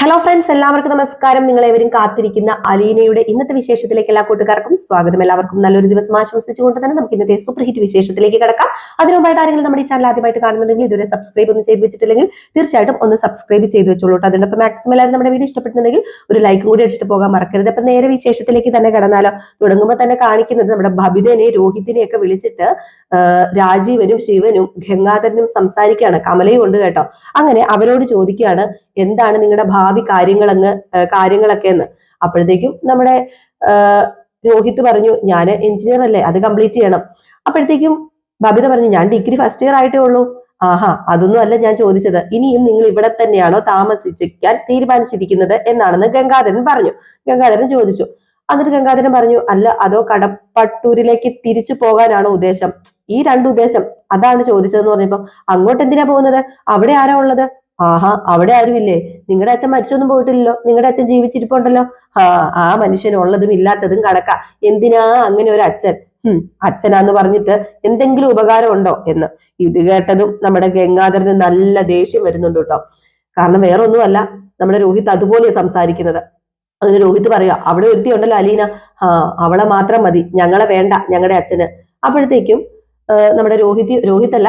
Hello friends എല്ലാവർക്കും നമസ്കാരം. നിങ്ങൾ ഏവരും കാത്തിരിക്കുന്ന അലീനയുടെ ഇന്നത്തെ വിശേഷത്തിലേക്ക് എല്ലാ കൂട്ടുകാർക്കും സ്വാഗതം. എല്ലാവർക്കും നല്ലൊരു ദിവസം ആശംസിച്ചുകൊണ്ട് തന്നെ നമുക്ക് ഇന്നത്തെ സൂപ്പർ ഹിറ്റ് വിശേഷത്തിലേക്ക് കിടക്കാം. അതിനുമായിട്ട് ആരെങ്കിലും നമ്മുടെ ഈ ചാനൽ ആദ്യമായിട്ട് കാണുന്നുണ്ടെങ്കിൽ ഇതുവരെ സബ്സ്ക്രൈബ് ഒന്നും ചെയ്ത് വെച്ചിട്ടില്ലെങ്കിൽ തീർച്ചയായിട്ടും ഒന്ന് സബ്സ്ക്രൈബ് ചെയ്ത് വെച്ചോളൂ അതിനൊപ്പം മാക്സിമം എല്ലാവരും നമ്മുടെ വീഡിയോ ഇഷ്ടപ്പെടുന്നുണ്ടെങ്കിൽ ഒരു ലൈക്കും കൂടി അടിച്ചിട്ട് പോകാൻ മറക്കരുത്. അപ്പൊ നേരെ വിശേഷത്തിലേക്ക് തന്നെ കടന്നാലോ. തുടങ്ങുമ്പോൾ തന്നെ കാണിക്കുന്നത് നമ്മുടെ ഭബിതനെ രോഹിതിനെ ഒക്കെ വിളിച്ചിട്ട് രാജീവനും ശിവനും ഗംഗാധരനും സംസാരിക്കുകയാണ്. കമലയും ഉണ്ട് കേട്ടോ. അങ്ങനെ അവരോട് ചോദിക്കുകയാണ് എന്താണ് നിങ്ങളുടെ ഭാവി കാര്യങ്ങൾ ആ, കാര്യങ്ങളൊക്കെ എന്ന് അപ്പോഴത്തേക്കും നമ്മുടെ രോഹിത് പറഞ്ഞു ഞാൻ എഞ്ചിനീയർ അല്ലേ അത് കംപ്ലീറ്റ് ചെയ്യണം. അപ്പോഴത്തേക്കും ബബിത പറഞ്ഞു ഞാൻ ഡിഗ്രി ഫസ്റ്റ് ഇയർ ആയിട്ടേ ഉള്ളൂ. ആഹാ അതൊന്നും അല്ല ഞാൻ ചോദിച്ചത്. ഇനിയും നിങ്ങൾ ഇവിടെ തന്നെയാണോ താമസിച്ചിരിക്കാൻ തീരുമാനിച്ചിരിക്കുന്നത്? എന്നാണെന്ന് ഗംഗാധരൻ പറഞ്ഞു. ഗംഗാധരൻ ചോദിച്ചു. എന്നിട്ട് ഗംഗാധരൻ പറഞ്ഞു അല്ല അതോ കടപ്പട്ടൂരിലേക്ക് തിരിച്ചു പോകാനാണോ ഉദ്ദേശം? ഈ രണ്ട് ഉദ്ദേശം അതാണ് ചോദിച്ചതെന്ന് പറഞ്ഞപ്പോ അങ്ങോട്ട് എന്തിനാ പോകുന്നത്? അവിടെ ആരാ ഉള്ളത്? ആഹാ അവിടെ ആരുമില്ലേ? നിങ്ങളുടെ അച്ഛൻ മരിച്ചൊന്നും പോയിട്ടില്ലല്ലോ. നിങ്ങളുടെ അച്ഛൻ ജീവിച്ചിരിപ്പുണ്ടല്ലോ. ആ ആ മനുഷ്യൻ ഉള്ളതും ഇല്ലാത്തതും കണക്കാ. എന്തിനാ അങ്ങനെ ഒരു അച്ഛൻ? അച്ഛനാന്ന് പറഞ്ഞിട്ട് എന്തെങ്കിലും ഉപകാരം ഉണ്ടോ എന്ന്. ഇത് കേട്ടതും നമ്മുടെ ഗംഗാധരന് നല്ല ദേഷ്യം വരുന്നുണ്ട് കേട്ടോ. കാരണം വേറെ ഒന്നുമല്ല നമ്മുടെ രോഹിത് അതുപോലെ സംസാരിക്കുന്നത്. അങ്ങനെ രോഹിത് പറയാ അവിടെ ഒരുത്തി ഉണ്ടല്ലോ അലീന. ആ അവളെ മാത്രം മതി. ഞങ്ങളെ വേണ്ട ഞങ്ങളുടെ അച്ഛന്. അപ്പോഴത്തേക്കും നമ്മുടെ രോഹിത് രോഹിത് അല്ല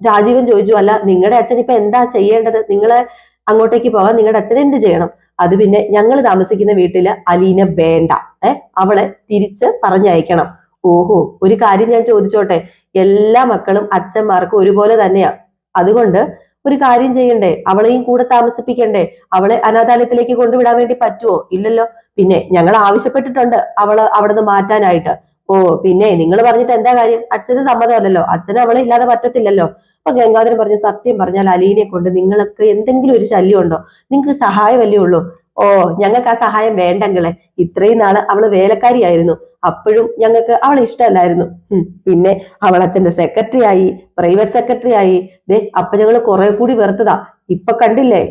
രാജീവൻ ചോദിച്ചു അല്ല നിങ്ങളുടെ അച്ഛൻ ഇപ്പൊ എന്താ ചെയ്യേണ്ടത്? നിങ്ങളെ അങ്ങോട്ടേക്ക് പോകാൻ നിങ്ങളുടെ അച്ഛൻ എന്ത് ചെയ്യണം? അത് പിന്നെ ഞങ്ങൾ താമസിക്കുന്ന വീട്ടിൽ അലീന വേണ്ട ഏ അവളെ തിരിച്ച് പറഞ്ഞയക്കണം. ഓഹോ ഒരു കാര്യം ഞാൻ ചോദിച്ചോട്ടെ? എല്ലാ മക്കളും അച്ഛന്മാർക്കും ഒരുപോലെ തന്നെയാ. അതുകൊണ്ട് ഒരു കാര്യം ചെയ്യണ്ടേ? അവളെയും കൂടെ താമസിപ്പിക്കണ്ടേ? അവളെ അനാഥാലയത്തിലേക്ക് കൊണ്ടുവിടാൻ വേണ്ടി പറ്റുമോ ഇല്ലല്ലോ. പിന്നെ ഞങ്ങൾ ആവശ്യപ്പെട്ടിട്ടുണ്ട് അവൾ അവിടുന്ന് മാറ്റാനായിട്ട്. ഓ പിന്നെ നിങ്ങൾ പറഞ്ഞിട്ട് എന്താ കാര്യം? അച്ഛന് സമ്മതമല്ലല്ലോ. അച്ഛന് അവളെ ഇല്ലാതെ പറ്റത്തില്ലല്ലോ. അപ്പൊ ഗംഗാധരൻ പറഞ്ഞു സത്യം പറഞ്ഞാൽ അലീനെ കൊണ്ട് നിങ്ങൾക്ക് എന്തെങ്കിലും ഒരു ശല്യം ഉണ്ടോ നിങ്ങൾക്ക് സഹായമല്ലേ ഉള്ളൂ. ഓ ഞങ്ങൾക്ക് ആ സഹായം വേണ്ടെങ്കിലേ ഇത്രയും നാൾ അവൾ വേലക്കാരിയായിരുന്നു. അപ്പോഴും ഞങ്ങൾക്ക് അവളെ ഇഷ്ടമല്ലായിരുന്നു. പിന്നെ അവൾ അച്ഛന്റെ സെക്രട്ടറി ആയി പ്രൈവറ്റ് സെക്രട്ടറി ആയി ദേ അപ്പൊ ഞങ്ങൾ കുറെ കൂടി വെറുത്തതാ. ഇപ്പൊ കണ്ടില്ലേ?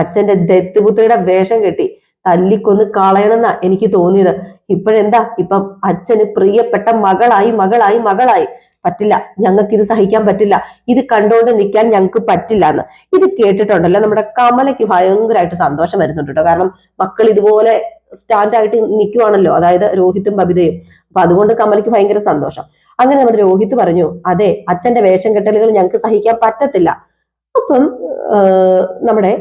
അച്ഛന്റെ ദത്തുപുത്രിയുടെ വേഷം കെട്ടി. തല്ലിക്കൊന്ന് കളയണമെന്നാ എനിക്ക് തോന്നിയത്. ഇപ്പോഴെന്താ? ഇപ്പം അച്ഛന് പ്രിയപ്പെട്ട മകളായി മകളായി മകളായി. പറ്റില്ല. ഞങ്ങൾക്ക് ഇത് സഹിക്കാൻ പറ്റില്ല. ഇത് കണ്ടുകൊണ്ട് നിൽക്കാൻ ഞങ്ങൾക്ക് പറ്റില്ല എന്ന്. ഇത് കേട്ടിട്ടുണ്ടല്ലോ. നമ്മുടെ കമലയ്ക്ക് ഭയങ്കരമായിട്ട് സന്തോഷം വരുന്നുണ്ട് കാരണം മക്കൾ ഇതുപോലെ സ്റ്റാൻഡായിട്ട് നിൽക്കുവാണല്ലോ. അതായത് രോഹിത്തും ബബിതയും. അപ്പൊ അതുകൊണ്ട് കമലയ്ക്ക് ഭയങ്കര സന്തോഷം. അങ്ങനെ നമ്മുടെ രോഹിത് പറഞ്ഞു അതെ അച്ഛന്റെ വേഷം കെട്ടലുകൾ ഞങ്ങൾക്ക് സഹിക്കാൻ പറ്റത്തില്ല. അപ്പം നമ്മുടെ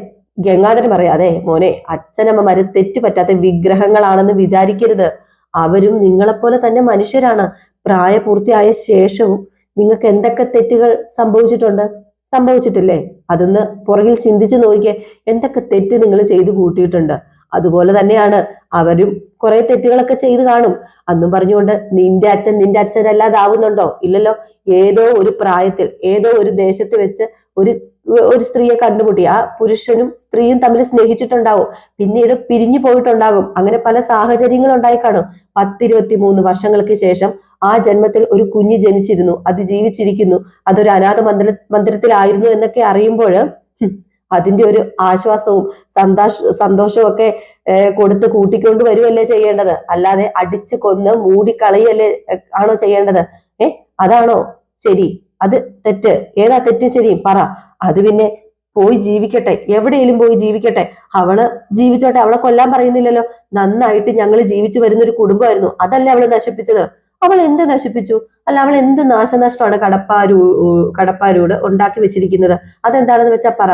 ഗംഗാധരൻ പറയാതെ മോനെ അച്ഛനമ്മമാര് തെറ്റുപറ്റാത്ത വിഗ്രഹങ്ങളാണെന്ന് വിചാരിക്കരുത്. അവരും നിങ്ങളെപ്പോലെ തന്നെ മനുഷ്യരാണ്. പ്രായപൂർത്തിയായ ശേഷവും നിങ്ങൾക്ക് എന്തൊക്കെ തെറ്റുകൾ സംഭവിച്ചിട്ടുണ്ട്? സംഭവിച്ചിട്ടില്ലേ? അതൊന്ന് പുറകിൽ ചിന്തിച്ചു നോക്കിയേ എന്തൊക്കെ തെറ്റ് നിങ്ങൾ ചെയ്തു കൂട്ടിയിട്ടുണ്ട്. അതുപോലെ തന്നെയാണ് അവരും കുറെ തെറ്റുകളൊക്കെ ചെയ്തു കാണും. അന്നും പറഞ്ഞുകൊണ്ട് നിന്റെ അച്ഛൻ നിന്റെ അച്ഛനല്ലാതാവുന്നുണ്ടോ? ഇല്ലല്ലോ. ഏതോ ഒരു പ്രായത്തിൽ ഏതോ ഒരു ദേശത്ത് വെച്ച് ഒരു ഒരു സ്ത്രീയെ കണ്ടുമുട്ടി. ആ പുരുഷനും സ്ത്രീയും തമ്മിൽ സ്നേഹിച്ചിട്ടുണ്ടാവും. പിന്നീട് പിരിഞ്ഞു പോയിട്ടുണ്ടാകും. അങ്ങനെ പല സാഹചര്യങ്ങൾ ഉണ്ടായി കാണും. പത്തിരുപത്തി മൂന്ന് വർഷങ്ങൾക്ക് ശേഷം ആ ജന്മത്തിൽ ഒരു കുഞ്ഞ് ജനിച്ചിരുന്നു. അത് ജീവിച്ചിരിക്കുന്നു അതൊരു അനാഥ മന്ദിര മന്ദിരത്തിലായിരുന്നു എന്നൊക്കെ അറിയുമ്പോൾ അതിന്റെ ഒരു ആശ്വാസവും സന്തോഷ സന്തോഷവും ഒക്കെ കൊടുത്ത് കൂട്ടിക്കൊണ്ട് വരുമല്ലേ ചെയ്യേണ്ടത്? അല്ലാതെ അടിച്ചു കൊന്ന് മൂടിക്കളയല്ലേ ആണോ ചെയ്യേണ്ടത്? ഏ അതാണോ? ശരി. അത് തെറ്റ്. ഏതാ തെറ്റ് ശരി? പറ. അത് പിന്നെ പോയി ജീവിക്കട്ടെ എവിടെയെങ്കിലും പോയി ജീവിക്കട്ടെ. അവൾ ജീവിച്ചോട്ടെ അവളെ കൊല്ലാൻ പറയുന്നില്ലല്ലോ. നന്നായിട്ട് ഞങ്ങൾ ജീവിച്ചു വരുന്ന ഒരു കുടുംബമായിരുന്നു. അതല്ല അവൾ നശിപ്പിച്ചത്? അവൾ എന്ത് നശിപ്പിച്ചു? അല്ല അവൾ എന്ത് നാശനഷ്ടമാണ് കടപ്പാരൂ കടപ്പാരൂട് ഉണ്ടാക്കി വെച്ചിരിക്കുന്നത്? അതെന്താണെന്ന് വെച്ചാ പറ.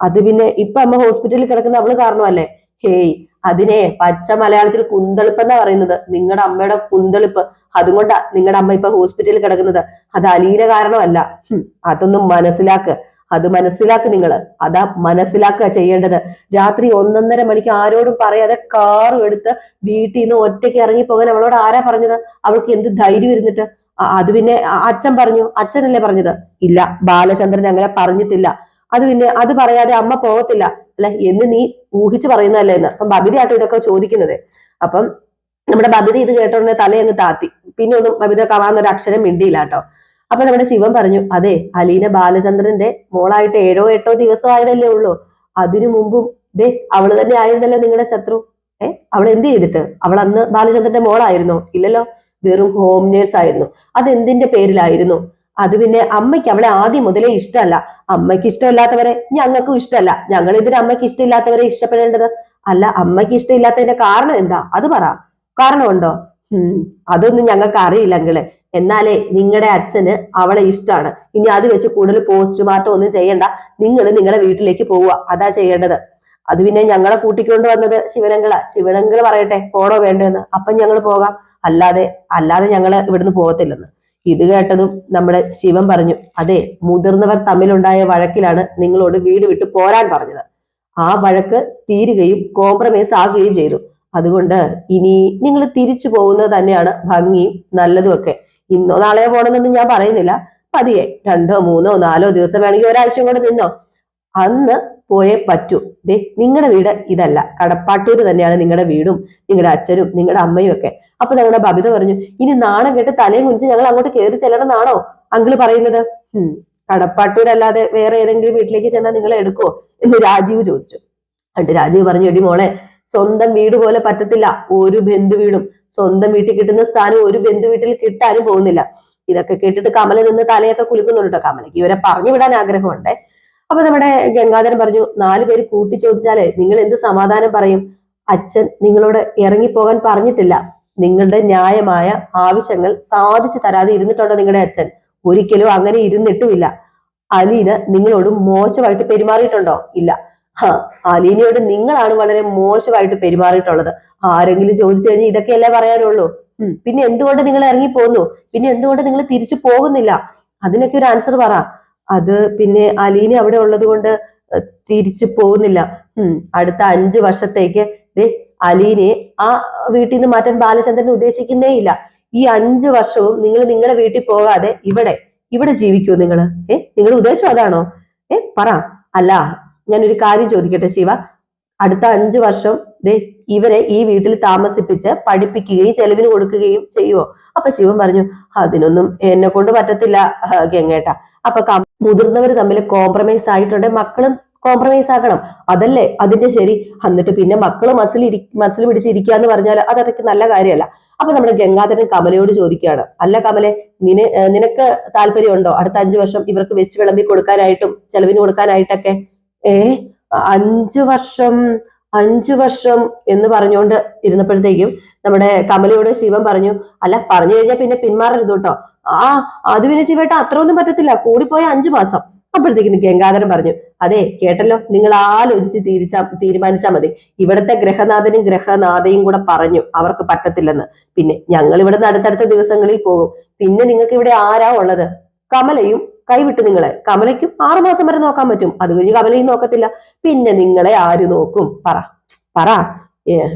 അത് പിന്നെ ഇപ്പൊ അമ്മ ഹോസ്പിറ്റലിൽ കിടക്കുന്ന അവൾ കാരണമല്ലേ? ഹേയ് അതിനെ പച്ച മലയാളത്തിൽ കുന്തളിപ്പ് എന്നാ പറയുന്നത്? നിങ്ങളുടെ അമ്മയുടെ കുന്തളിപ്പ്. അതുകൊണ്ടാ നിങ്ങളുടെ അമ്മ ഇപ്പൊ ഹോസ്പിറ്റലിൽ കിടക്കുന്നത്. അത് അലീന കാരണമല്ല. അതൊന്നും മനസ്സിലാക്ക്. അത് മനസ്സിലാക്ക് നിങ്ങൾ അതാ മനസ്സിലാക്കുക ചെയ്യേണ്ടത്. രാത്രി ഒന്നൊന്നര മണിക്ക് ആരോടും പറയാതെ കാറും എടുത്ത് വീട്ടിൽ നിന്ന് ഒറ്റയ്ക്ക് ഇറങ്ങി പോകാൻ അവളോട് ആരാ പറഞ്ഞത്? അവൾക്ക് എന്ത് ധൈര്യം ഇരുന്നിട്ട്? അത് പിന്നെ അച്ഛൻ പറഞ്ഞു. അച്ഛനല്ലേ പറഞ്ഞത്? ഇല്ല ബാലചന്ദ്രൻ അങ്ങനെ പറഞ്ഞിട്ടില്ല. അത് പിന്നെ അത് പറയാതെ അമ്മ പോകത്തില്ല. അല്ലെ? എന്ന് നീ ഊഹിച്ചു പറയുന്നതല്ലേ എന്ന്. അപ്പം ബബിതയാട്ടോ ഇതൊക്കെ ചോദിക്കുന്നത്. അപ്പം നമ്മുടെ ബബിത ഇത് കേട്ടോണ്ട് തലയങ്ങ് താത്തി. പിന്നെ ഒന്നും ബബിത കാണാന്നൊരു അക്ഷരം മിണ്ടിയില്ല കേട്ടോ. അപ്പൊ നമ്മുടെ ശിവൻ പറഞ്ഞു അതെ അലീന ബാലചന്ദ്രന്റെ മോളായിട്ട് ഏഴോ എട്ടോ ദിവസം ആയതല്ലേ ഉള്ളൂ. അതിനു മുമ്പും ദേ അവൾ തന്നെ ആയിരുന്നല്ലോ നിങ്ങളുടെ ശത്രു. ഏ അവൾ എന്ത് ചെയ്തിട്ട്? അവൾ അന്ന് ബാലചന്ദ്രന്റെ മോളായിരുന്നോ? ഇല്ലല്ലോ വെറും ഹോം നേഴ്സ് ആയിരുന്നു. അത് എന്തിന്റെ പേരിലായിരുന്നു? അത് പിന്നെ അമ്മയ്ക്ക് അവളെ ആദ്യം മുതലേ ഇഷ്ടമല്ല. അമ്മയ്ക്ക് ഇഷ്ടമില്ലാത്തവരെ ഞങ്ങൾക്കും ഇഷ്ടമല്ല. ഞങ്ങൾ ഇതിന് അമ്മയ്ക്ക് ഇഷ്ടമില്ലാത്തവരെ ഇഷ്ടപ്പെടേണ്ടത്? അല്ല അമ്മയ്ക്ക് ഇഷ്ടമില്ലാത്തതിന്റെ കാരണം എന്താ? അത് പറ. കാരണമുണ്ടോ? ഉം അതൊന്നും ഞങ്ങൾക്ക് അറിയില്ല എന്നാലേ നിങ്ങളുടെ അച്ഛന് അവളെ ഇഷ്ടമാണ് ഇനി അത് വെച്ച് കൂടുതൽ പോസ്റ്റ്മോർട്ടം ഒന്നും ചെയ്യണ്ട. നിങ്ങൾ നിങ്ങളുടെ വീട്ടിലേക്ക് പോവുക. അതാ ചെയ്യേണ്ടത്. അത് പിന്നെ ഞങ്ങളെ കൂട്ടിക്കൊണ്ട് വന്നത് ശിവനങ്കള. ശിവനങ്കൾ പറയട്ടെ പോണോ വേണ്ടെന്ന്. അപ്പം ഞങ്ങൾ പോകാം. അല്ലാതെ അല്ലാതെ ഞങ്ങൾ ഇവിടുന്ന് പോകത്തില്ലെന്ന്. ഇത് കേട്ടതും നമ്മുടെ ശിവൻ പറഞ്ഞു അതെ മുതിർന്നവർ തമ്മിലുണ്ടായ വഴക്കിലാണ് നിങ്ങളോട് വീട് വിട്ട് പോരാൻ പറഞ്ഞത്. ആ വഴക്ക് തീരുകയും കോംപ്രമൈസ് ആകുകയും ചെയ്തു. അതുകൊണ്ട് ഇനി നിങ്ങൾ തിരിച്ചു പോകുന്നത് തന്നെയാണ് ഭംഗിയും നല്ലതും ഒക്കെ ഇന്നോ നാളെയോ പോകണമെന്നൊന്നും ഞാൻ പറയുന്നില്ല. പതിയെ. രണ്ടോ മൂന്നോ നാലോ ദിവസം വേണമെങ്കിൽ ഒരാഴ്ച കൂടെ നിന്നോ. അന്ന് പോയേ പറ്റൂ. ദേ നിങ്ങളുടെ വീട് ഇതല്ല. കടപ്പാട്ടൂര് തന്നെയാണ് നിങ്ങളുടെ വീടും നിങ്ങളുടെ അച്ഛനും നിങ്ങളുടെ അമ്മയും ഒക്കെ. അപ്പൊ ഞങ്ങളുടെ ബബിത പറഞ്ഞു ഇനി നാണം കേട്ട് തലയും കുഞ്ച് ഞങ്ങൾ അങ്ങോട്ട് കയറി ചെല്ലണമെന്നാണോ അങ്കിൾ പറയുന്നത് ഉം കടപ്പാട്ടൂരല്ലാതെ വേറെ ഏതെങ്കിലും വീട്ടിലേക്ക് ചെന്നാൽ നിങ്ങളെ എടുക്കുവോ? എന്ന് രാജീവ് ചോദിച്ചു. എന്നിട്ട് രാജീവ് പറഞ്ഞു എടി മോളെ സ്വന്തം വീട് പോലെ പറ്റത്തില്ല. ഒരു ബന്ധു വീടും സ്വന്തം വീട്ടിൽ കിട്ടുന്ന സ്ഥാനം ഒരു ബന്ധു വീട്ടിൽ കിട്ടാനും പോകുന്നില്ല. ഇതൊക്കെ കേട്ടിട്ട് കമല നിന്ന് തലയൊക്കെ കുലുക്കുന്നുണ്ട് കേട്ടോ കമലയ്ക്ക് ഇവരെ പറഞ്ഞു വിടാൻ ആഗ്രഹമുണ്ട്. അപ്പൊ നമ്മുടെ ഗംഗാധരൻ പറഞ്ഞു നാലു പേര് കൂട്ടി ചോദിച്ചാലേ നിങ്ങൾ എന്ത് സമാധാനം പറയും? അച്ഛൻ നിങ്ങളോട് ഇറങ്ങിപ്പോകാൻ പറഞ്ഞിട്ടില്ല. നിങ്ങളുടെ ന്യായമായ ആവശ്യങ്ങൾ സാധിച്ചു തരാതെ ഇരുന്നിട്ടുണ്ടോ നിങ്ങളുടെ അച്ഛൻ? ഒരിക്കലും അങ്ങനെ ഇരുന്നിട്ടുമില്ല. അലീന നിങ്ങളോട് മോശമായിട്ട് പെരുമാറിയിട്ടുണ്ടോ? ഇല്ല. ഹാ അലീനയോട് നിങ്ങളാണ് വളരെ മോശമായിട്ട് പെരുമാറിയിട്ടുള്ളത്. ആരെങ്കിലും ചോദിച്ചു കഴിഞ്ഞാൽ ഇതൊക്കെയല്ലേ പറയാനുള്ളൂ. പിന്നെ എന്തുകൊണ്ട് നിങ്ങൾ ഇറങ്ങി പോന്നു? പിന്നെ എന്തുകൊണ്ട് നിങ്ങൾ തിരിച്ചു പോകുന്നില്ല? അതിനൊക്കെ ഒരു ആൻസർ പറ. അത് പിന്നെ അലീന അവിടെ ഉള്ളത് കൊണ്ട് തിരിച്ചു പോകുന്നില്ല. ഉം അടുത്ത അഞ്ചു വർഷത്തേക്ക് അലീനെ ആ വീട്ടിൽ നിന്ന് മാറ്റാൻ ബാലചന്ദ്രൻ ഉദ്ദേശിക്കുന്നേ ഇല്ല. ഈ അഞ്ചു വർഷവും നിങ്ങൾ നിങ്ങളുടെ വീട്ടിൽ പോകാതെ ഇവിടെ ഇവിടെ ജീവിക്കൂ നിങ്ങൾ ഏ നിങ്ങൾ ഉദ്ദേശം അതാണോ? ഏ പറ. അല്ല ഞാനൊരു കാര്യം ചോദിക്കട്ടെ ശിവ? അടുത്ത അഞ്ചു വർഷം ദേ ഇവരെ ഈ വീട്ടിൽ താമസിപ്പിച്ച് പഠിപ്പിക്കുകയും ചെലവിന് കൊടുക്കുകയും ചെയ്യുവോ? അപ്പൊ ശിവൻ പറഞ്ഞു അതിനൊന്നും എന്നെ കൊണ്ട് പറ്റത്തില്ല ഗംഗേട്ട. അപ്പൊ മുതിർന്നവർ തമ്മിൽ കോംപ്രമൈസ് ആയിട്ടുണ്ട് മക്കളും കോംപ്രമൈസ് ആക്കണം അതല്ലേ? അതിന്റെ ശരി. എന്നിട്ട് പിന്നെ മക്കൾ മസിൽ ഇരി മസിൽ പിടിച്ചിരിക്കുക എന്ന് പറഞ്ഞാൽ അതത്രയ്ക്ക് നല്ല കാര്യമല്ല. അപ്പൊ നമ്മുടെ ഗംഗാധരൻ കമലയോട് ചോദിക്കുകയാണ് അല്ല കമലെ നിന നിനക്ക് താല്പര്യമുണ്ടോ? അടുത്ത അഞ്ചു വർഷം ഇവർക്ക് വെച്ച് വിളമ്പി കൊടുക്കാനായിട്ടും ചെലവിന് കൊടുക്കാനായിട്ടൊക്കെ? ഏ അഞ്ചു വർഷം അഞ്ചു വർഷം എന്ന് പറഞ്ഞുകൊണ്ട് ഇരുന്നപ്പോഴത്തേക്കും നമ്മുടെ കമലയോട് ശിവൻ പറഞ്ഞു അല്ല പറഞ്ഞു കഴിഞ്ഞാൽ പിന്നെ പിന്മാറരുത് കേട്ടോ. ആ അത് പിന്നെ ശിവേട്ട അത്രയൊന്നും പറ്റത്തില്ല. കൂടിപ്പോയ അഞ്ചു മാസം. അപ്പോഴത്തേക്കും ഗംഗാധരൻ പറഞ്ഞു അതെ കേട്ടല്ലോ. നിങ്ങൾ ആലോചിച്ച് തീരിച്ചാ തീരുമാനിച്ചാൽ മതി. ഇവിടുത്തെ ഗ്രഹനാഥനും ഗ്രഹനാഥയും കൂടെ പറഞ്ഞു അവർക്ക് പറ്റത്തില്ലെന്ന്. പിന്നെ ഞങ്ങൾ ഇവിടുന്ന് അടുത്തടുത്ത ദിവസങ്ങളിൽ പോകും. പിന്നെ നിങ്ങൾക്ക് ഇവിടെ ആരാ ഉള്ളത്? കമലയും കൈവിട്ട് നിങ്ങളെ കമലയ്ക്കും ആറുമാസം വരെ നോക്കാൻ പറ്റും. അത് കഴിഞ്ഞ് കമലയും നോക്കത്തില്ല. പിന്നെ നിങ്ങളെ ആര് നോക്കും? പറ. പറ.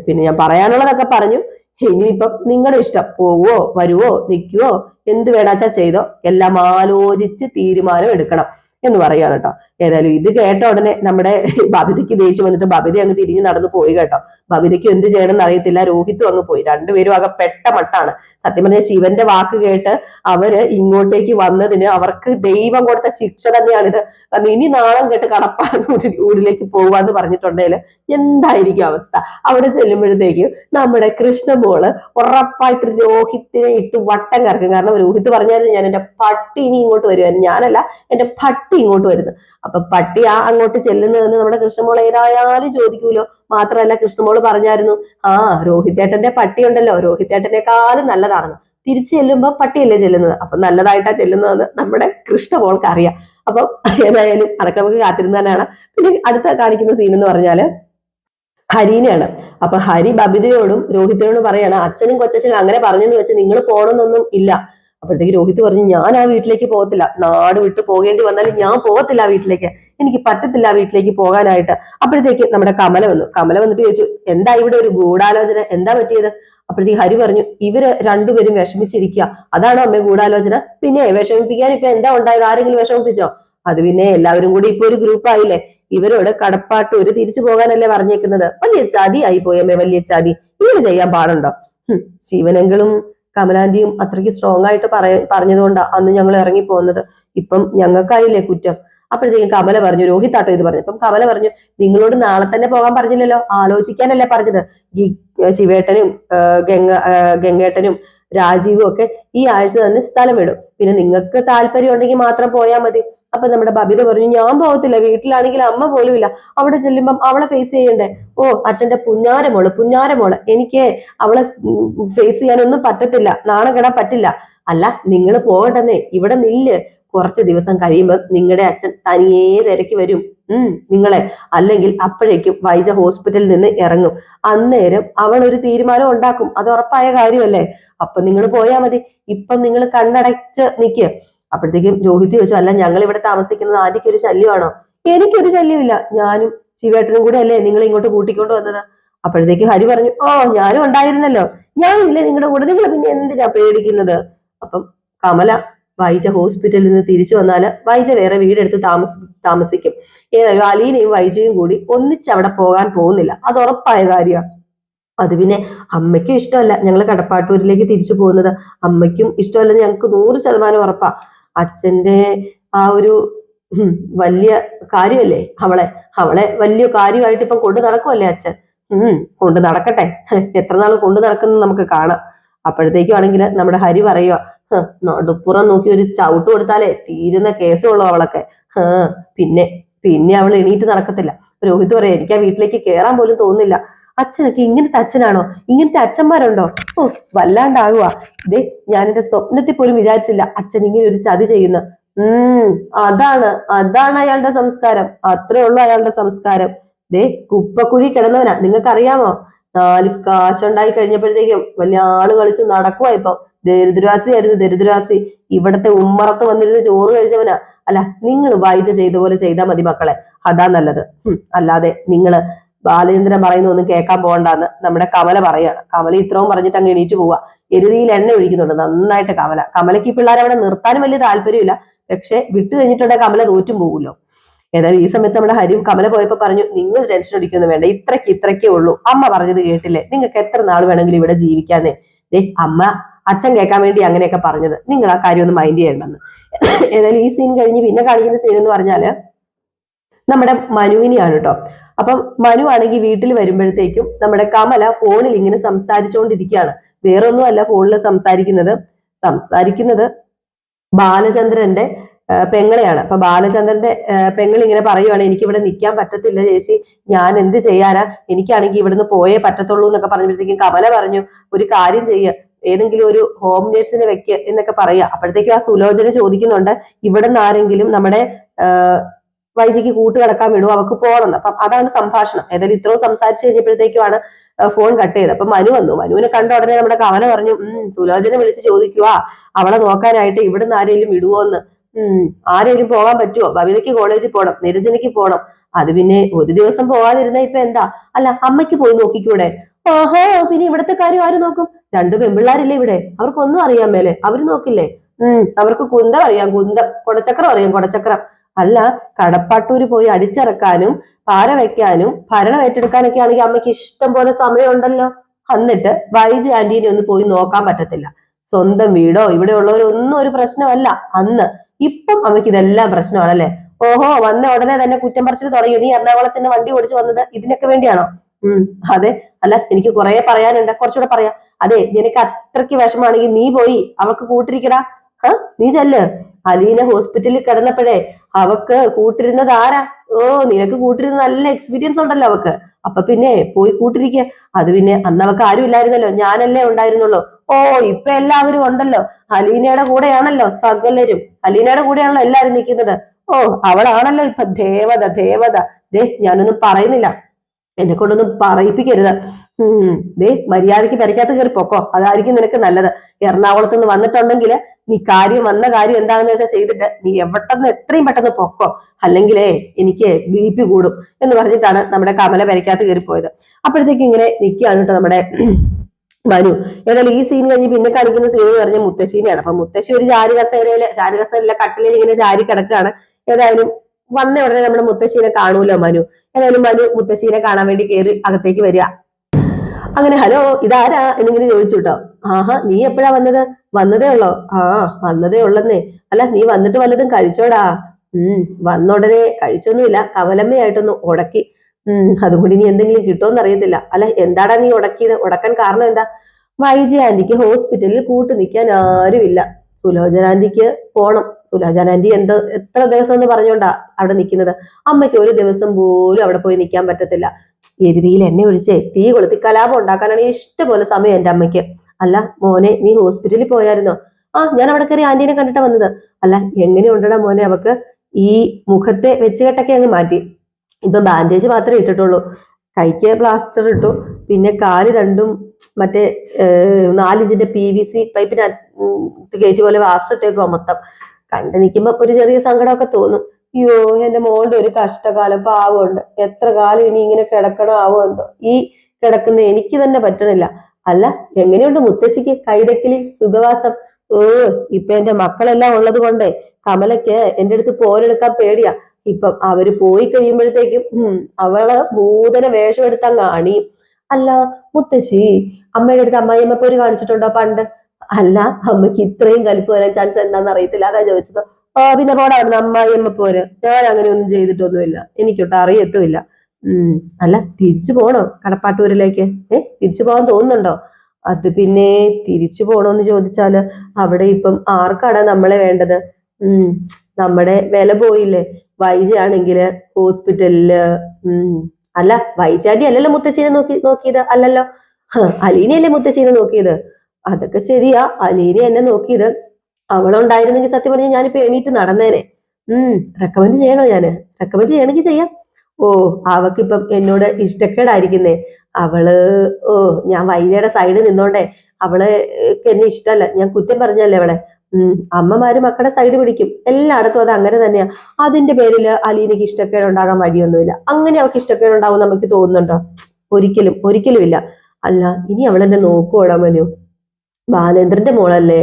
പിന്നെ ഞാൻ പറയാനുള്ളതൊക്കെ പറഞ്ഞു. ഇനിയിപ്പം നിങ്ങളുടെ ഇഷ്ടം പോവോ വരുവോ നിൽക്കുവോ എന്ത് വേണാച്ചാ ചെയ്തോ എല്ലാം ആലോചിച്ച് തീരുമാനം എടുക്കണം എന്ന് പറയുകയാണ് കേട്ടോ. ഏതായാലും ഇത് കേട്ട ഉടനെ നമ്മുടെ ബബിതയ്ക്ക് ദേഷ്യം വന്നിട്ട് ബബിത അങ്ങ് തിരിഞ്ഞ് നടന്നു പോയി കേട്ടോ. ബബിതയ്ക്ക് എന്ത് ചെയ്യണമെന്ന് അറിയത്തില്ല. രോഹിത്തും അങ്ങ് പോയി. രണ്ടുപേരും ആകെ പെട്ട മട്ടാണ്. സത്യം പറഞ്ഞാൽ ശിവന്റെ വാക്ക് കേട്ട് അവർ ഇങ്ങോട്ടേക്ക് വന്നതിന് അവർക്ക് ദൈവം കൊടുത്ത ശിക്ഷ തന്നെയാണിത്. കാരണം ഇനി നാളം കേട്ട് കടപ്പാനൂര് ഊരിലേക്ക് പോവാന്ന് പറഞ്ഞിട്ടുണ്ടെങ്കിൽ എന്തായിരിക്കും അവസ്ഥ? അവിടെ ചെല്ലുമ്പോഴത്തേക്കും നമ്മുടെ കൃഷ്ണമോൾ ഉറപ്പായിട്ട് രോഹിത്തിനെ ഇട്ട് വട്ടം കറക്കും. കാരണം രോഹിത് പറഞ്ഞായിരുന്നു ഞാൻ എന്റെ പട്ടി ഇനി ഇങ്ങോട്ട് വരുവായിരുന്നു ഞാനല്ല എന്റെ പട്ടി ഇങ്ങോട്ട് വരുന്നു. അപ്പൊ പട്ടി ആ അങ്ങോട്ട് ചെല്ലുന്നതെന്ന് നമ്മുടെ കൃഷ്ണമോൾ ഏതായാലും ചോദിക്കൂലോ? മാത്രമല്ല കൃഷ്ണമോൾ പറഞ്ഞായിരുന്നു ആ രോഹിത്തേട്ടന്റെ പട്ടി ഉണ്ടല്ലോ രോഹിത്തേട്ടനേക്കാളും നല്ലതാണെന്ന് തിരിച്ചു ചെല്ലുമ്പോ പട്ടിയല്ലേ ചെല്ലുന്നത്? അപ്പൊ നല്ലതായിട്ടാ ചെല്ലുന്നതെന്ന് നമ്മുടെ കൃഷ്ണമോൾക്ക് അറിയാം അപ്പൊ ഏതായാലും അതൊക്കെ നമുക്ക് കാത്തിരുന്നാലാണ് പിന്നെ അടുത്ത കാണിക്കുന്ന സീൻ എന്ന് പറഞ്ഞാൽ ഹരിനെയാണ്. അപ്പൊ ഹരി ബബിതയോടും രോഹിത്തിനോടും പറയാണ് അച്ഛനും കൊച്ചച്ഛനും അങ്ങനെ പറഞ്ഞെന്ന് വെച്ച് നിങ്ങൾ പോകണമെന്നൊന്നും ഇല്ല. അപ്പോഴത്തേക്ക് രോഹിത് പറഞ്ഞു ഞാൻ ആ വീട്ടിലേക്ക് പോകത്തില്ല. നാട് വിട്ട് പോകേണ്ടി വന്നാലും ഞാൻ പോകത്തില്ല ആ വീട്ടിലേക്ക്. എനിക്ക് പറ്റത്തില്ല ആ വീട്ടിലേക്ക് പോകാനായിട്ട്. അപ്പോഴത്തേക്ക് നമ്മുടെ കമല വന്നു. കമല വന്നിട്ട് ചോദിച്ചു എന്താ ഇവിടെ ഒരു ഗൂഢാലോചന? എന്താ പറ്റിയത്? അപ്പോഴത്തേക്ക് ഹരി പറഞ്ഞു ഇവർ രണ്ടുപേരും വിഷമിച്ചിരിക്കുക അതാണ് അമ്മ ഗൂഢാലോചന? പിന്നെ വിഷമിപ്പിക്കാൻ ഇപ്പൊ എന്താ ഉണ്ടായത്? ആരെങ്കിലും വിഷമിപ്പിച്ചോ? അത് പിന്നെ എല്ലാവരും കൂടി ഇപ്പൊ ഒരു ഗ്രൂപ്പ് ആയില്ലേ? ഇവരോട് കടപ്പാട്ട് ഒരു തിരിച്ചു പോകാനല്ലേ പറഞ്ഞേക്കുന്നത്. വലിയ ചതി ആയി പോയമ്മേ വലിയ ചതി. ഇങ്ങനെ ചെയ്യാൻ പാടുണ്ടോ? ശിവനെങ്കിലും കമലാന്റിയും അത്രയ്ക്ക് സ്ട്രോങ് ആയിട്ട് പറയ പറഞ്ഞതുകൊണ്ടാണ് അന്ന് ഞങ്ങൾ ഇറങ്ങി പോകുന്നത് ഇപ്പം ഞങ്ങൾക്കായില്ലേ കുറ്റം? അപ്പോഴത്തേക്കും കമല പറഞ്ഞു രോഹിത് ആട്ടോ ഇത് പറഞ്ഞു അപ്പം കമല പറഞ്ഞു നിങ്ങളോട് നാളെ തന്നെ പോകാൻ പറഞ്ഞില്ലല്ലോ? ആലോചിക്കാനല്ലേ പറഞ്ഞത്? ശിവേട്ടനും ഗംഗ ഗംഗേട്ടനും രാജീവും ഒക്കെ ഈ ആഴ്ച തന്നെ സ്ഥലം വിടും പിന്നെ നിങ്ങൾക്ക് താല്പര്യം ഉണ്ടെങ്കിൽ മാത്രം പോയാൽ മതി. അപ്പൊ നമ്മുടെ ബബിത പറഞ്ഞു ഞാൻ പോകത്തില്ല വീട്ടിലാണെങ്കിൽ അമ്മ പോലും ഇല്ല അവിടെ ചെല്ലുമ്പം അവളെ ഫേസ് ചെയ്യണ്ടേ? ഓ അച്ഛന്റെ പുഞ്ഞാരമോൾ പുഞ്ഞാരമോൾ എനിക്ക് അവളെ ഫേസ് ചെയ്യാനൊന്നും പറ്റത്തില്ല. നാണം പറ്റില്ല. അല്ല നിങ്ങൾ പോകണ്ടെന്നേ. ഇവിടെ നില്ല്. കുറച്ച് ദിവസം കഴിയുമ്പോൾ നിങ്ങളുടെ അച്ഛൻ തനിയേ തിരക്കി വരും. ഉം നിങ്ങളെ. അല്ലെങ്കിൽ അപ്പോഴേക്കും വൈജ ഹോസ്പിറ്റലിൽ നിന്ന് ഇറങ്ങും. അന്നേരം അവൾ ഒരു തീരുമാനം ഉണ്ടാക്കും. അത് ഉറപ്പായ കാര്യമല്ലേ? അപ്പൊ നിങ്ങൾ പോയാൽ മതി. ഇപ്പം നിങ്ങൾ കണ്ണടച്ച് നിൽക്കുക അപ്പോഴത്തേക്കും രോഹിത് ചോദിച്ചു അല്ല ഞങ്ങൾ ഇവിടെ താമസിക്കുന്നത് ആന്റിക്ക് ഒരു ശല്യമാണോ? എനിക്കൊരു ശല്യമില്ല ഞാനും ശിവേട്ടനും കൂടെ അല്ലേ നിങ്ങൾ ഇങ്ങോട്ട് കൂട്ടിക്കൊണ്ട് വന്നത്. അപ്പോഴത്തേക്ക് ഹരി പറഞ്ഞു ഓ ഞാനും ഉണ്ടായിരുന്നല്ലോ. ഞാനില്ലേ നിങ്ങളുടെ കൂടെ. നിങ്ങൾ പിന്നെ എന്തിനാ പേടിക്കുന്നത്? അപ്പം കമല വൈജ ഹോസ്പിറ്റലിൽ നിന്ന് തിരിച്ചു വന്നാൽ വൈജ വേറെ വീടെടുത്ത് താമസ താമസിക്കും. ഏതായാലും അലീനയും വൈജയും കൂടി ഒന്നിച്ച് അവിടെ പോകാൻ പോകുന്നില്ല. അത് ഉറപ്പായ കാര്യമാണ് അത് പിന്നെ അമ്മയ്ക്കും ഇഷ്ടമല്ല ഞങ്ങൾ കടപ്പാട്ടൂരിലേക്ക് തിരിച്ചു പോകുന്നത്. അമ്മയ്ക്കും ഇഷ്ടമല്ല ഞങ്ങൾക്ക് നൂറ് ശതമാനം ഉറപ്പാ. അച്ഛന്റെ ആ ഒരു വലിയ കാര്യമല്ലേ? അവളെ അവളെ വലിയ കാര്യമായിട്ട് ഇപ്പം കൊണ്ടു നടക്കുമല്ലേ അച്ഛൻ? ഉം കൊണ്ട് നടക്കട്ടെ. എത്ര നാൾ കൊണ്ടു നടക്കുന്നത് നമുക്ക് കാണാം. അപ്പോഴത്തേക്കും ആണെങ്കിൽ നമ്മുടെ ഹരി പറയുക "ഹ്, നടുപ്പുറം നോക്കി ഒരു ചവിട്ട് കൊടുത്താലേ തീരുന്ന കേസുള്ളൂ അവളൊക്കെ. പിന്നെ പിന്നെ അവൾ എണീറ്റ് നടക്കത്തില്ല. രോഹിത് പറയാം എനിക്ക് ആ വീട്ടിലേക്ക് കയറാൻ പോലും തോന്നുന്നില്ല. അച്ഛനൊക്കെ ഇങ്ങനത്തെ അച്ഛനാണോ? ഇങ്ങനത്തെ അച്ഛന്മാരുണ്ടോ? ഓ വല്ലാണ്ടാകുക ദേ ഞാൻ എന്റെ സ്വപ്നത്തിൽ പോലും വിചാരിച്ചില്ല അച്ഛൻ ഇങ്ങനെ ഒരു ചതി ചെയ്യുന്ന. ഉം അതാണ് അതാണ് അയാളുടെ സംസ്കാരം. അത്രേ ഉള്ളൂ അയാളുടെ സംസ്കാരം. ദേ കുപ്പക്കുഴി കിടന്നവനാ. നിങ്ങൾക്ക് അറിയാമോ നാല് കാശുണ്ടായി കഴിഞ്ഞപ്പോഴത്തേക്കും വലിയ ആൾ കളിച്ച് നടക്കുവാ ഇപ്പൊ. ദരിദ്രവാസിയായിരുന്നു ദരിദ്രവാസി. ഇവിടത്തെ ഉമ്മറത്ത് വന്നിരുന്ന് ചോറ് കഴിച്ചവനാ. അല്ല നിങ്ങൾ വായിച്ച ചെയ്ത പോലെ ചെയ്താൽ മതി മക്കളെ. അതാ നല്ലത്. അല്ലാതെ നിങ്ങൾ ബാലചന്ദ്രൻ പറയുന്ന ഒന്നും കേൾക്കാൻ പോകണ്ടെന്ന്. നമ്മുടെ കമല പറയാണ് കമല ഇത്രയും പറഞ്ഞിട്ട് അങ്ങ് എണീറ്റ് പോവുക. എരുതിയിൽ എണ്ണ ഒഴിക്കുന്നുണ്ട്. നന്നായിട്ട് കമല. കമലയ്ക്ക് ഈ പിള്ളേരെ അവിടെ നിർത്താനും വലിയ താല്പര്യമില്ല. പക്ഷെ വിട്ടു കഴിഞ്ഞിട്ടുണ്ടെങ്കിൽ കമല തോറ്റും പോകുമല്ലോ ഏതായാലും ഈ സമയത്ത് നമ്മുടെ ഹരി കമല പോയപ്പോ പറഞ്ഞു നിങ്ങൾ ടെൻഷൻ അടിക്കൊന്നും വേണ്ട. ഇത്രയ്ക്ക് ഇത്രയ്ക്കേ ഉള്ളൂ. അമ്മ പറഞ്ഞത് കേട്ടില്ലേ? നിങ്ങൾക്ക് എത്ര നാൾ വേണമെങ്കിലും ഇവിടെ ജീവിക്കാന്നേ ദേ അമ്മ അച്ഛൻ കേൾക്കാൻ വേണ്ടി അങ്ങനെയൊക്കെ പറഞ്ഞത്. നിങ്ങൾ ആ കാര്യം ഒന്ന് മൈൻഡ് ചെയ്യണ്ടെന്ന്. ഏതായാലും ഈ സീൻ കഴിഞ്ഞ് പിന്നെ കാണിക്കുന്ന സീൻ എന്ന് പറഞ്ഞാൽ നമ്മുടെ മനുവിനെയാണ് കേട്ടോ അപ്പം മനു ആണെങ്കിൽ വീട്ടിൽ വരുമ്പോഴത്തേക്കും നമ്മുടെ കമല ഫോണിൽ ഇങ്ങനെ സംസാരിച്ചുകൊണ്ടിരിക്കുകയാണ് വേറെ ഒന്നുമല്ല ഫോണിൽ സംസാരിക്കുന്നത്. സംസാരിക്കുന്നത് ബാലചന്ദ്രന്റെ പെങ്ങളെയാണ്. അപ്പൊ ബാലചന്ദ്രന്റെ പെങ്ങൾ ഇങ്ങനെ പറയുവാണ് എനിക്ക് ഇവിടെ നിൽക്കാൻ പറ്റത്തില്ല ചേച്ചി. ഞാൻ എന്ത് ചെയ്യാനാ? എനിക്കാണെങ്കിൽ ഇവിടുന്ന് പോയേ പറ്റത്തുള്ളൂ എന്നൊക്കെ പറഞ്ഞപ്പോഴത്തേക്കും കമല പറഞ്ഞു ഒരു കാര്യം ചെയ്യുക ഏതെങ്കിലും ഒരു ഹോം നേഴ്സിനെ വെക്ക് എന്നൊക്കെ പറയുക. അപ്പോഴത്തേക്കും ആ സുലോചന ചോദിക്കുന്നുണ്ട് ഇവിടെ നിന്ന് ആരെങ്കിലും നമ്മുടെ വൈജിക്ക് കൂട്ട് കിടക്കാൻ വിടും അവക്ക് പോകണം അപ്പം അതാണ് സംഭാഷണം. ഏതായാലും ഇത്രയും സംസാരിച്ചു കഴിഞ്ഞപ്പോഴത്തേക്കുമാണ് ഫോൺ കട്ട് ചെയ്ത് അപ്പൊ മനു വന്നു. മനുവിനെ കണ്ട ഉടനെ നമ്മുടെ കമല പറഞ്ഞു ഉം സുലോചന വിളിച്ച് ചോദിക്കുക അവളെ നോക്കാനായിട്ട് ഇവിടുന്ന് ആരെങ്കിലും വിടുവോ എന്ന്. ഉം ആരെങ്കിലും പോകാൻ പറ്റുമോ ഭവിതയ്ക്ക് കോളേജിൽ പോകണം നിരഞ്ജനയ്ക്ക് പോകണം അത് പിന്നെ ഒരു ദിവസം പോകാതിരുന്ന ഇപ്പൊ എന്താ? അല്ല അമ്മയ്ക്ക് പോയി നോക്കിക്കൂടെ? ഓഹോ പിന്നെ ഇവിടത്തെ കാര്യം ആര് നോക്കും? രണ്ടു പെൺപിള്ളാരില്ലേ ഇവിടെ? അവർക്കൊന്നും അറിയാൻ മേലെ. അവർ നോക്കില്ലേ? ഉം അവർക്ക് കുന്തം അറിയാം കുന്തം കൊടച്ചക്രം അറിയാം കൊടച്ചക്രം. അല്ല കടപ്പാട്ടൂര് പോയി അടിച്ചിറക്കാനും പാര വെക്കാനും ഭരണം ഏറ്റെടുക്കാനൊക്കെ ആണെങ്കിൽ അമ്മയ്ക്ക് ഇഷ്ടം പോലെ സമയമുണ്ടല്ലോ. എന്നിട്ട് വൈജ് ആന്റീനെ ഒന്ന് പോയി നോക്കാൻ പറ്റത്തില്ല. സ്വന്തം വീടോ ഇവിടെ ഉള്ളവരൊന്നും ഒരു പ്രശ്നമല്ല. അന്ന് ഇപ്പം അമ്മയ്ക്ക് ഇതെല്ലാം പ്രശ്നമാണല്ലേ? ഓഹോ വന്ന ഉടനെ തന്നെ കുറ്റം പറിച്ചിട്ട് തുടങ്ങി. നീ എറണാകുളത്തിന് വണ്ടി ഓടിച്ചു വന്നത് ഇതിനൊക്കെ വേണ്ടിയാണോ? ഉം അതെ. അല്ല എനിക്ക് കുറെ പറയാനുണ്ട്. കുറച്ചുകൂടെ പറയാം. അതെ നിനക്ക് അത്രയ്ക്ക് വിഷമാണെങ്കിൽ നീ പോയി അവൾക്ക് കൂട്ടിരിക്കടാ. നീ ചെല്ല്. അലീന ഹോസ്പിറ്റലിൽ കിടന്നപ്പോഴേ അവക്ക് കൂട്ടിരുന്നത് ആരാ? ഓ നിനക്ക് കൂട്ടിരുന്ന നല്ല എക്സ്പീരിയൻസ് ഉണ്ടല്ലോ അവക്ക്. അപ്പൊ പിന്നെ പോയി കൂട്ടിരിക്കുക അത് പിന്നെ അന്ന് അവക്ക് ആരും ഇല്ലായിരുന്നല്ലോ. ഞാനല്ലേ ഉണ്ടായിരുന്നുള്ളൂ. ഓ ഇപ്പൊ എല്ലാവരും ഉണ്ടല്ലോ. അലീനയുടെ കൂടെയാണല്ലോ സകലരും. അലീനയുടെ കൂടെയാണല്ലോ എല്ലാരും നിൽക്കുന്നത്. ഓ അവളാണല്ലോ ഇപ്പൊ ദേവത ദേവത. ദേ ഞാനൊന്നും പറയുന്നില്ല. എന്നെ കൊണ്ടൊന്നും പറയിപ്പിക്കരുത് ദേ മര്യാദയ്ക്ക് പരിക്കാത്ത കയറി പൊക്കോ. അതായിരിക്കും നിനക്ക് നല്ലത്. എറണാകുളത്ത് നിന്ന് വന്നിട്ടുണ്ടെങ്കിൽ നീ കാര്യം വന്ന കാര്യം എന്താണെന്ന് വെച്ചാൽ ചെയ്തിട്ട് നീ എവിടെന്ന് എത്രയും പെട്ടെന്ന് പൊക്കോ. അല്ലെങ്കിലേ എനിക്ക് ബി പി കൂടും എന്ന് പറഞ്ഞിട്ടാണ് നമ്മുടെ കമല പരിക്കാത്ത കയറി പോയത് അപ്പോഴത്തേക്കും ഇങ്ങനെ നിൽക്കുകയാണ് കേട്ടോ നമ്മുടെ മനു. ഏതായാലും ഈ സീൻ കഴിഞ്ഞ് പിന്നെ കാണിക്കുന്ന സീൻ എന്ന് പറഞ്ഞാൽ മുത്തശ്ശീനെയാണ്. അപ്പൊ മുത്തശ്ശി ഒരു ചാരി കസേരയിൽ ചാരി കസേരയിലെ കട്ടിലിൽ ഇങ്ങനെ ചാരി കിടക്കുകയാണ് ഏതായാലും വന്ന ഉടനെ നമ്മുടെ മുത്തശ്ശീനെ കാണൂലോ മനു? ഏതായാലും മനു മുത്തശ്ശീനെ കാണാൻ വേണ്ടി കയറി അകത്തേക്ക് വരിക. അങ്ങനെ ഹലോ ഇതാരാ? എന്നിങ്ങനെ ചോദിച്ചു കേട്ടോ ആഹാ നീ എപ്പോഴാ വന്നത്? വന്നതേ ഉള്ളോ. ആ വന്നതേ ഉള്ളന്നേ. അല്ല നീ വന്നിട്ട് വല്ലതും കഴിച്ചോടാ. ഉം വന്ന ഉടനെ കഴിച്ചൊന്നുമില്ല. കമലമ്മയായിട്ടൊന്ന് ഉടക്കി ഉം അതുകൊണ്ട് ഇനി എന്തെങ്കിലും കിട്ടുമെന്ന് അറിയത്തില്ല അല്ല എന്താടാ നീ ഉടക്കിയത് ഉടക്കാൻ കാരണം എന്താ? വൈജി ആന്റിക്ക് ഹോസ്പിറ്റലിൽ കൂട്ടു നിൽക്കാൻ ആരുമില്ല. സുലോചന ആന്റിക്ക് പോണം. സുലോചന ആന്റി എന്ത് എത്ര ദിവസം എന്ന് പറഞ്ഞോണ്ടാ അവിടെ നിൽക്കുന്നത് അമ്മയ്ക്ക് ഒരു ദിവസം പോലും അവിടെ പോയി നിൽക്കാൻ പറ്റത്തില്ല. എരുതിയിൽ എന്നെ ഒഴിച്ചേ തീ കൊളുത്തി കലാപം ഉണ്ടാക്കാനാണെങ്കിൽ ഇഷ്ടപോലെ സമയം എന്റെ അമ്മയ്ക്ക്. അല്ല മോനെ നീ ഹോസ്പിറ്റലിൽ പോയായിരുന്നോ? ആ ഞാൻ അവിടെ കയറി ആന്റീനെ കണ്ടിട്ടാ വന്നത്. അല്ല എങ്ങനെയുണ്ടടാ മോനെ അവക്ക്? ഈ മുഖത്തെ വെച്ചുകെട്ടൊക്കെ അങ്ങ് മാറ്റി. ഇപ്പൊ ബാൻഡേജ് മാത്രമേ ഇട്ടിട്ടുള്ളൂ. കൈക്ക് പ്ലാസ്റ്റർ ഇട്ടു. പിന്നെ കാൽ രണ്ടും മറ്റേ നാലിഞ്ചിന്റെ പി വി സി പൈപ്പിന് കയറ്റി പോലെ പ്ലാസ്റ്റർ ഇട്ടേക്കുവാ മൊത്തം. കണ്ടു നിൽക്കുമ്പോ ഒരു ചെറിയ സങ്കടമൊക്കെ തോന്നും. അയ്യോ എന്റെ മോളുടെ ഒരു കഷ്ടകാലം പാവമുണ്ട്. എത്ര കാലം ഇനി ഇങ്ങനെ കിടക്കണോ ആവോ എന്തോ. ഈ കിടക്കുന്ന എനിക്ക് തന്നെ പറ്റണില്ല. അല്ല എങ്ങനെയുണ്ട് മുത്തശ്ശിക്ക്? കൈതക്കലിൽ സുഖവാസം. ഓ ഇപ്പൊ എന്റെ മക്കളെല്ലാം ഉള്ളത് കൊണ്ടേ കമലയ്ക്ക് എന്റെ അടുത്ത് പോരെടുക്കാൻ പേടിയാ. ഇപ്പം അവർ പോയി കഴിയുമ്പോഴത്തേക്കും അവൾ ഭൂതന വേഷം എടുത്താൽ കാണിയും അല്ല മുത്തശ്ശി അമ്മയുടെ അടുത്ത് അമ്മായിയമ്മ പോര് കാണിച്ചിട്ടുണ്ടോ പണ്ട്? അല്ല അമ്മയ്ക്ക് ഇത്രയും കലിപ്പ് വരാൻ ചാൻസ് എന്താണെന്ന് അറിയത്തില്ല. അതാ ചോദിച്ചത്. ആ പിന്നെ പോടാ അമ്മായിയമ്മ പോര്. ഞാൻ അങ്ങനെ ഒന്നും ചെയ്തിട്ടൊന്നുമില്ല. എനിക്കൊട്ട് അറിയത്തുമില്ല. ഉം അല്ല തിരിച്ചു പോണോ കടപ്പാട്ടൂരിലേക്ക്? ഏ തിരിച്ചു പോകാൻ തോന്നുന്നുണ്ടോ? അത് പിന്നെ തിരിച്ചു പോണോന്ന് ചോദിച്ചാൽ അവിടെ ഇപ്പം ആർക്കാടാ നമ്മളെ വേണ്ടത്? ഉം നമ്മുടെ വില പോയില്ലേ? വൈജയാണെങ്കിൽ ഹോസ്പിറ്റലിൽ ഉം അല്ല വൈജാണ്ടി അല്ലല്ലോ മുത്തശ്ശീനെ നോക്കി നോക്കിയത്? അല്ലല്ലോ. അലീനയല്ലേ മുത്തശ്ശീനെ നോക്കിയത്? അതൊക്കെ ശരിയാ. അലീന എന്നെ നോക്കിയത്. അവളുണ്ടായിരുന്നെങ്കിൽ സത്യം പറഞ്ഞാൽ ഞാനിപ്പോ എണീറ്റ് നടന്നേനെ. ഉം റെക്കമെൻഡ് ചെയ്യണോ ഞാൻ? റെക്കമെൻഡ് ചെയ്യണമെങ്കിൽ ചെയ്യാം. ഓ അവക്കിപ്പം എന്നോട് ഇഷ്ടക്കേടായിരിക്കുന്നേ. അവൾ ഓ ഞാൻ വൈലയുടെ സൈഡിൽ നിന്നോണ്ടേ അവൾ എന്നെ ഇഷ്ടല്ല. ഞാൻ കുറ്റം പറഞ്ഞല്ലേ അവളെ? ഉം അമ്മമാര് മക്കളുടെ സൈഡ് പിടിക്കും. എല്ലായിടത്തും അത് അങ്ങനെ തന്നെയാ. അതിന്റെ പേരിൽ അലീനയ്ക്ക് ഇഷ്ടക്കേട് ഉണ്ടാകാൻ വഴിയൊന്നുമില്ല. അങ്ങനെ അവൾക്ക് ഇഷ്ടക്കേട് ഉണ്ടാവും നമുക്ക് തോന്നുന്നുണ്ടോ? ഒരിക്കലും ഒരിക്കലും ഇല്ല. അല്ല ഇനി അവളെന്നെ നോക്കുവോടാ മനു? ബാലേന്ദ്രന്റെ മോളല്ലേ?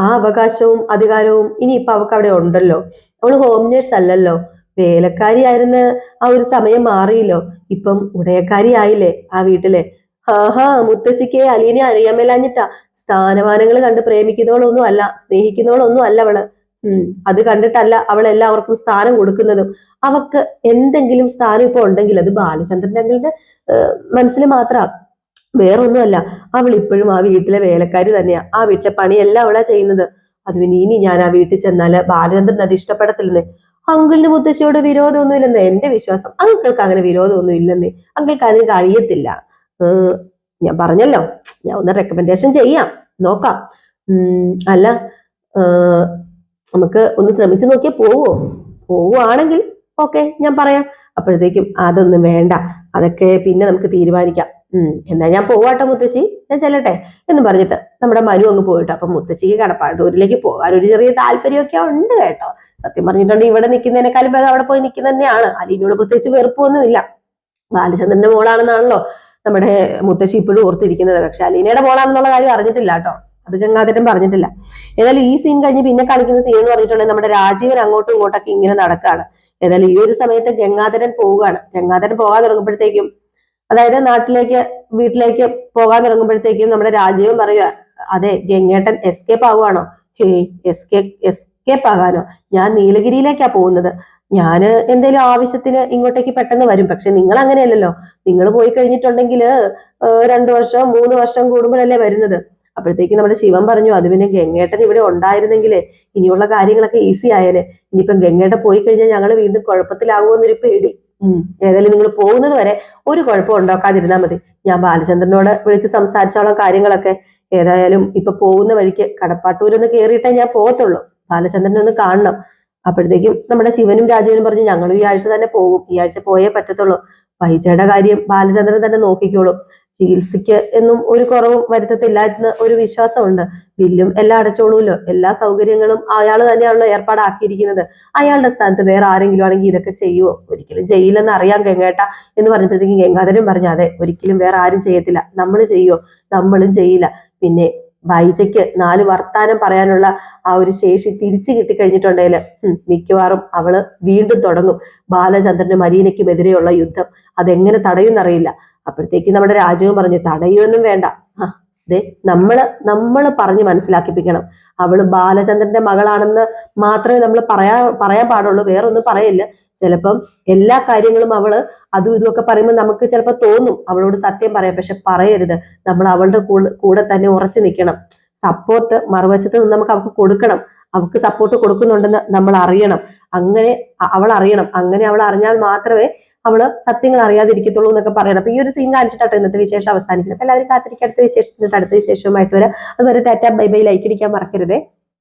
ആ അവകാശവും അധികാരവും ഇനി ഇപ്പൊ അവൾക്ക് അവിടെ ഉണ്ടല്ലോ. അവൾ ഹോം നേഴ്സ് അല്ലല്ലോ. വേലക്കാരി ആയിരുന്ന ആ ഒരു സമയം മാറിയില്ലോ. ഇപ്പം ഉടയക്കാരി ആയില്ലേ ആ വീട്ടിലെ? ആഹാ മുത്തശ്ശിക്ക് അലീനെ അറിയാൻ മേലാഞ്ഞിട്ടാ സ്ഥാനമാനങ്ങൾ കണ്ട് പ്രേമിക്കുന്നവളൊന്നും അല്ല സ്നേഹിക്കുന്നവളൊന്നും അല്ല അവൾ. അത് കണ്ടിട്ടല്ല അവൾ എല്ലാവർക്കും സ്ഥാനം കൊടുക്കുന്നതും. അവക്ക് എന്തെങ്കിലും സ്ഥാനം ഇപ്പൊ ഉണ്ടെങ്കിൽ അത് ബാലചന്ദ്രൻ മനസ്സിൽ മാത്ര. വേറൊന്നുമല്ല. അവൾ ഇപ്പോഴും ആ വീട്ടിലെ വേലക്കാരി തന്നെയാ. ആ വീട്ടിലെ പണിയെല്ലാം അവളാ ചെയ്യുന്നത്. അത് പിന്നെ ഇനി ഞാൻ ആ വീട്ടിൽ ചെന്നാൽ ബാലചന്ദ്രൻ അത് ഇഷ്ടപ്പെടത്തില്ലെന്നേ. അങ്കിളിന് മുത്തശ്ശിയോട് വിരോധമൊന്നുമില്ലെന്ന്. എന്റെ വിശ്വാസം. അങ്കിൾക്ക് അങ്ങനെ വിരോധമൊന്നും ഇല്ലെന്നേ അങ്കിൾക്ക് അതിന് കഴിയത്തില്ല. ഞാൻ പറഞ്ഞല്ലോ. ഞാൻ ഒന്ന് റെക്കമെൻഡേഷൻ ചെയ്യാം. നോക്കാം. അല്ല നമുക്ക് ഒന്ന് ശ്രമിച്ചു നോക്കിയാൽ പോവോ? പോവുകയാണെങ്കിൽ ഓക്കെ ഞാൻ പറയാം. അപ്പോഴത്തേക്കും അതൊന്നും വേണ്ട. അതൊക്കെ പിന്നെ നമുക്ക് തീരുമാനിക്കാം. എന്നാ ഞാൻ പോവാട്ടോ മുത്തശ്ശി. ഞാൻ ചെല്ലട്ടെ എന്ന് പറഞ്ഞിട്ട് നമ്മുടെ മനു അങ്ങ് പോയിട്ട് അപ്പൊ മുത്തശ്ശിക്ക് കടപ്പാട്ടൂരിലേക്ക് പോകാൻ ഒരു ചെറിയ താല്പര്യമൊക്കെ ഉണ്ട് കേട്ടോ. സത്യം പറഞ്ഞിട്ടുണ്ടെങ്കിൽ ഇവിടെ നിൽക്കുന്നതിനേക്കാളും ഭേദം അവിടെ പോയി നിൽക്കുന്ന തന്നെയാണ്. അലീനോട് പ്രത്യേകിച്ച് വെറുപ്പൊന്നുമില്ല. ബാലചന്ദ്രന്റെ മോളാണെന്നാണല്ലോ നമ്മുടെ മുത്തശ്ശി ഇപ്പോഴും ഓർത്തിരിക്കുന്നത്. പക്ഷെ അലീനയുടെ മോളാണെന്നുള്ള കാര്യം അറിഞ്ഞിട്ടില്ല കേട്ടോ. അത് ഗംഗാധരൻ പറഞ്ഞിട്ടില്ല. ഏതായാലും ഈ സീൻ കഴിഞ്ഞ് പിന്നെ കാണിക്കുന്ന സീൻ എന്ന് പറഞ്ഞിട്ടുണ്ടെങ്കിൽ നമ്മുടെ രാജീവൻ അങ്ങോട്ടും ഇങ്ങോട്ടൊക്കെ ഇങ്ങനെ നടക്കുകയാണ് ഏതായാലും ഈ ഒരു സമയത്ത് ഗംഗാധരൻ പോവുകയാണ്. ഗംഗാധരൻ പോകാൻ തുടങ്ങുമ്പോഴത്തേക്കും അതായത് നാട്ടിലേക്ക് വീട്ടിലേക്ക് പോകാൻ തുടങ്ങുമ്പോഴത്തേക്കും നമ്മുടെ രാജീവൻ പറയുക അതെ ഗംഗേട്ടൻ എസ്കേപ്പ് ആവുകയാണോ ഹേ എസ്കേപ്പ് എസ്കേപ്പ് ആകാനോ? ഞാൻ നീലഗിരിയിലേക്കാ പോകുന്നത്. ഞാൻ എന്തെങ്കിലും ആവശ്യത്തിന് ഇങ്ങോട്ടേക്ക് പെട്ടെന്ന് വരും. പക്ഷെ നിങ്ങൾ അങ്ങനെയല്ലല്ലോ. നിങ്ങൾ പോയി കഴിഞ്ഞിട്ടുണ്ടെങ്കിൽ രണ്ടു വർഷം മൂന്ന് വർഷം കൂടുമ്പോഴല്ലേ വരുന്നത്. അപ്പോഴത്തേക്ക് നമ്മുടെ ശിവൻ പറഞ്ഞു അത് പിന്നെ ഗംഗേട്ടൻ ഇവിടെ ഉണ്ടായിരുന്നെങ്കിലേ ഇനിയുള്ള കാര്യങ്ങളൊക്കെ ഈസി ആയേനെ. ഇനിയിപ്പം ഗംഗേട്ടൻ പോയി കഴിഞ്ഞാൽ ഞങ്ങൾ വീണ്ടും കുഴപ്പത്തിലാകുമെന്നൊരു പേടി. ഏതായാലും നിങ്ങൾ പോകുന്നത് വരെ ഒരു കുഴപ്പം ഉണ്ടാക്കാതിരുന്നാൽ മതി. ഞാൻ ബാലചന്ദ്രനോട് വിളിച്ച് സംസാരിച്ചോളാം കാര്യങ്ങളൊക്കെ. ഏതായാലും ഇപ്പൊ പോകുന്ന വഴിക്ക് കടപ്പാട്ടൂരൊന്ന് കയറിയിട്ടേ ഞാൻ പോകത്തുള്ളൂ. ബാലചന്ദ്രനെ ഒന്ന് കാണണം. അപ്പോഴത്തേക്കും നമ്മുടെ ശിവനും രാജുവിനും പറഞ്ഞു ഞങ്ങളും ഈ ആഴ്ച തന്നെ പോകും. ഈ ആഴ്ച പോയേ പറ്റത്തുള്ളൂ. വൈജയുടെ കാര്യം ബാലചന്ദ്രൻ തന്നെ നോക്കിക്കോളും. ചികിത്സയ്ക്ക് എന്നും ഒരു കുറവും വരുത്തത്തില്ല എന്ന് ഒരു വിശ്വാസമുണ്ട്. ബില്ലും എല്ലാം അടച്ചോളൂല്ലോ. എല്ലാ സൗകര്യങ്ങളും അയാൾ തന്നെയാണല്ലോ ഏർപ്പാടാക്കിയിരിക്കുന്നത്. അയാളുടെ സ്ഥാനത്ത് വേറെ ആരെങ്കിലും ആണെങ്കിൽ ഇതൊക്കെ ചെയ്യുമോ ഒരിക്കലും ചെയ്യില്ലെന്ന് അറിയാം ഗംഗേട്ട എന്ന് പറഞ്ഞപ്പോഴത്തേക്കും ഗംഗാധരൻ പറഞ്ഞു അതെ ഒരിക്കലും വേറെ ആരും ചെയ്യത്തില്ല. നമ്മൾ ചെയ്യുമോ നമ്മളും ചെയ്യില്ല. പിന്നെ വൈജയ്ക്ക് നാല് വർത്താനം പറയാനുള്ള ആ ഒരു ശേഷി തിരിച്ചു കിട്ടിക്കഴിഞ്ഞിട്ടുണ്ടെങ്കിൽ മിക്കവാറും അവൾ വീണ്ടും തുടങ്ങും. ബാലചന്ദ്രനും മരീനയ്ക്കുമെതിരെയുള്ള യുദ്ധം അതെങ്ങനെ തടയുമെന്നറിയില്ല. അപ്പോഴത്തേക്ക് നമ്മുടെ രാജവും പറഞ്ഞു തടയുമെന്നും വേണ്ട. ദേ നമ്മൾ നമ്മൾ പറഞ്ഞ് മനസ്സിലാക്കിപ്പിക്കണം. അവൾ ബാലചന്ദ്രന്റെ മകളാണെന്ന് മാത്രമേ നമ്മൾ പറയാ പറയാൻ പാടുള്ളൂ വേറെ ഒന്നും പറയില്ല ചിലപ്പം എല്ലാ കാര്യങ്ങളും അവൾ അതും ഇതും ഒക്കെ പറയുമ്പോൾ നമുക്ക് ചിലപ്പോൾ തോന്നും അവളോട് സത്യം പറയാം പക്ഷെ പറയരുത്. നമ്മൾ അവളുടെ കൂടെ തന്നെ ഉറച്ചു നിൽക്കണം സപ്പോർട്ട് മറുവശത്ത് നിന്ന് നമുക്ക് അവൾക്ക് കൊടുക്കണം. അവൾക്ക് സപ്പോർട്ട് കൊടുക്കുന്നുണ്ടെന്ന് നമ്മൾ അറിയണം. അങ്ങനെ അവൾ അറിയണം. അങ്ങനെ അവൾ അറിഞ്ഞാൽ മാത്രമേ അവൾ സത്യങ്ങൾ അറിയാതിരിക്കത്തുള്ളൂ എന്നൊക്കെ പറയണം. അപ്പൊ ഈ ഒരു സീൻ കാണിച്ചിട്ടാണ് ഇന്നത്തെ വിശേഷം അവസാനിക്കുന്നത്. അപ്പൊ എല്ലാവരും കാത്തിരിക്കും. അടുത്ത വിശേഷത്തിന് അടുത്ത വിശേഷവുമായിട്ട് വരാം. അതുവരെ ടാറ്റ ബൈ ബൈ. ലൈക്ക് അടിക്കാൻ മറക്കരുതേ.